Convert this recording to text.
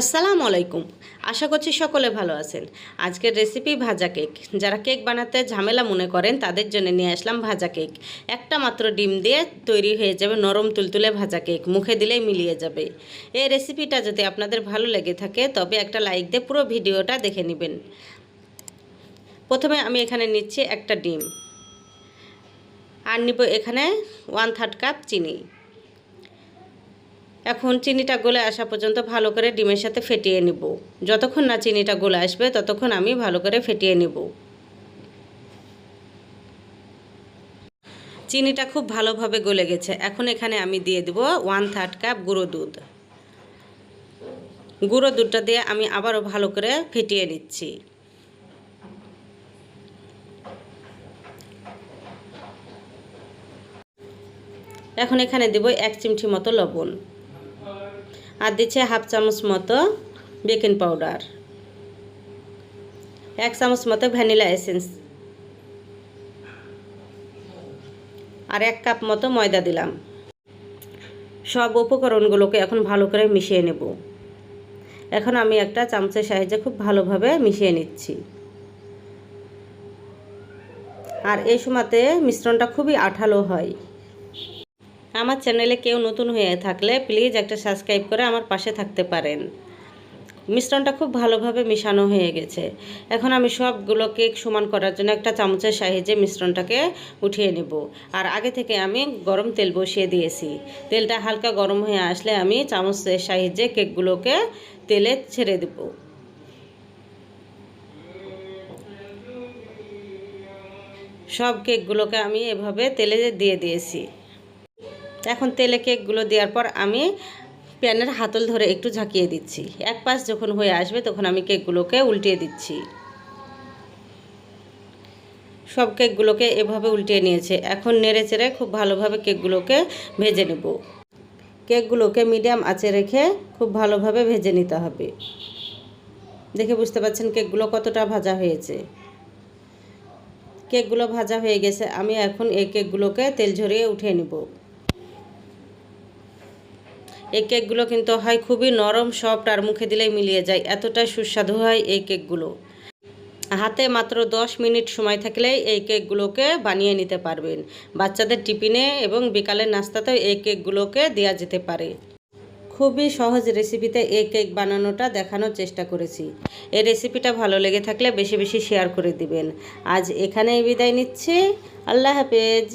আসসালামু আলাইকুম। আশা করছি সকলে ভালো আছেন। আজকের রেসিপি ভাজা কেক যারা কেক বানাতে ঝামেলা মনে করেন, তাদের জন্য নিয়ে আসলাম ভাজা কেক একটা মাত্র ডিম দিয়ে তৈরি হয়ে যাবে নরম তুলতুলে ভাজা কেক মুখে দিলেই মিলিয়ে যাবে। এই রেসিপিটা যদি আপনাদের ভালো লেগে থাকে, তবে একটা লাইক দিয়ে পুরো ভিডিওটা দেখে নেবেন। প্রথমে আমি এখানে নিচ্ছি একটা ডিম। আর নিব এখানে ওয়ান থার্ড কাপ চিনি। এখন চিনিটা গলে আসা পর্যন্ত ভালো করে ডিমের সাথে ফেটিয়ে নিব। যতক্ষণ না চিনিটা গলে আসবে, ততক্ষণ আমি ভালো করে ফেটিয়ে নিব। চিনিটা খুব ভালোভাবে গলে গেছে। এখন এখানে আমি দিয়ে দেব ওয়ান থার্ড কাপ গুঁড়ো দুধ। গুঁড়ো দুধটা দিয়ে আমি আবারও ভালো করে ফেটিয়ে নিচ্ছি। এখন এখানে দেব এক চিমটি মতো লবণ। আর দিচ্ছে হাফ চামচ মতো বেকিং পাউডার। এক চামচ মতো ভ্যানিলা এসেন্স। আর এক কাপ মতো ময়দা দিলাম। সব উপকরণগুলোকে এখন ভালো করে মিশিয়ে নেব। এখন আমি একটা চামচের সাহায্যে খুব ভালোভাবে মিশিয়ে নিচ্ছি। আর এই সময়তে মিশ্রণটা খুবই আঠালো হয়। আমার চ্যানেলে কেউ নতুন হয়ে থাকলে প্লিজ একটা সাবস্ক্রাইব করে আমার পাশে থাকতে পারেন। মিশ্রণটা খুব ভালোভাবে মিশানো হয়ে গেছে। এখন আমি সবগুলো কেক সমান করার জন্য একটা চামচের সাহায্যে মিশ্রণটাকে উঠিয়ে নেব। আর আগে থেকে আমি গরম তেল বসিয়ে দিয়েছি। তেলটা হালকা গরম হয়ে আসলে আমি চামচের সাহায্যে কেকগুলোকে তেলে ছেড়ে দেব। সব কেকগুলোকে আমি এভাবে তেলে দিয়ে দিয়েছি। এখন তেলে কেকগুলো দেওয়ার পর আমি প্যানের হাতল ধরে একটু ঝাঁকিয়ে দিচ্ছি। এক পাশ যখন হয়ে আসবে তখন আমি কেকগুলোকে উল্টিয়ে দিচ্ছি। সব কেকগুলোকে এভাবে উল্টিয়ে নিয়েছে। এখন নেড়ে চেড়ে খুব ভালোভাবে কেকগুলোকে ভেজে নেব। কেকগুলোকে মিডিয়াম আঁচে রেখে খুব ভালোভাবে ভেজে নিতে হবে। দেখে বুঝতে পারছেন কেকগুলো কতটা ভাজা হয়েছে। কেকগুলো ভাজা হয়ে গেছে। আমি এখন এই কেকগুলোকে তেল ঝরিয়ে উঠিয়ে নেব। এই কেকগুলো কিন্তু হয় খুবই নরম, সফট আর মুখে দিলেই মিলিয়ে যায়। এতটাই সুস্বাদু হয় এই কেকগুলো। হাতে মাত্র দশ মিনিট সময় থাকলেই এই কেকগুলোকে বানিয়ে নিতে পারবেন। বাচ্চাদের টিফিনে এবং বিকালের নাস্তাতেও এই কেকগুলোকে দেওয়া যেতে পারে। খুবই সহজ রেসিপিতে এই কেক বানানোটা দেখানোর চেষ্টা করেছি। এই রেসিপিটা ভালো লেগে থাকলে বেশি বেশি শেয়ার করে দিবেন। আজ এখানেই বিদায় নিচ্ছি। আল্লাহ হাফেজ।